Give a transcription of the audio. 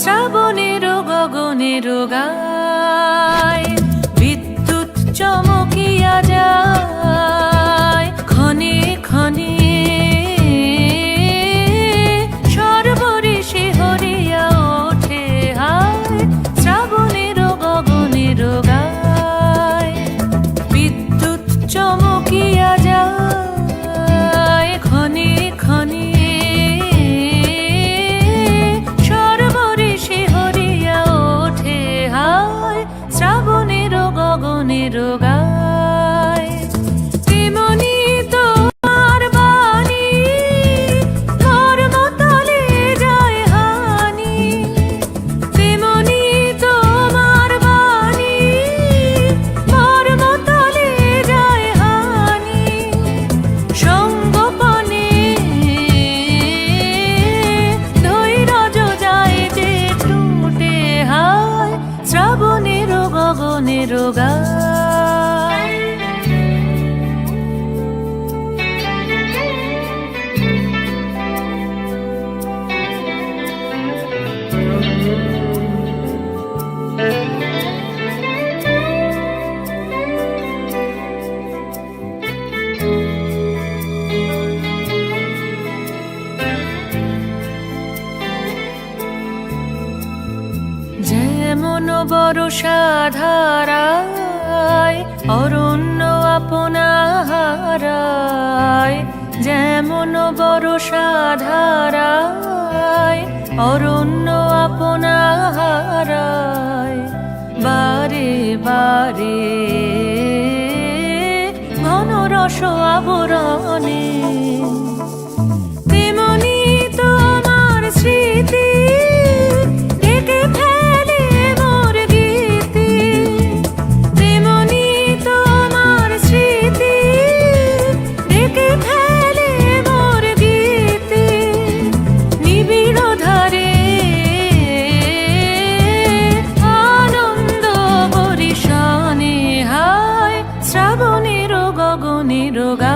শ্রাবণের গগনের গায়। বিদ্যুৎ চমকিয়া যায়। ক্ষণে ক্ষণে সর্বরিষে হরিয়া ওঠে হায়। শ্রাবণের যেমন বরষা ধারায় অরণ্য আপনাহারায়। যেমন বরষা ধারায় অরণ্য আপনাহারায়। বারে বারে ঘন রস আবরণে నిరుగా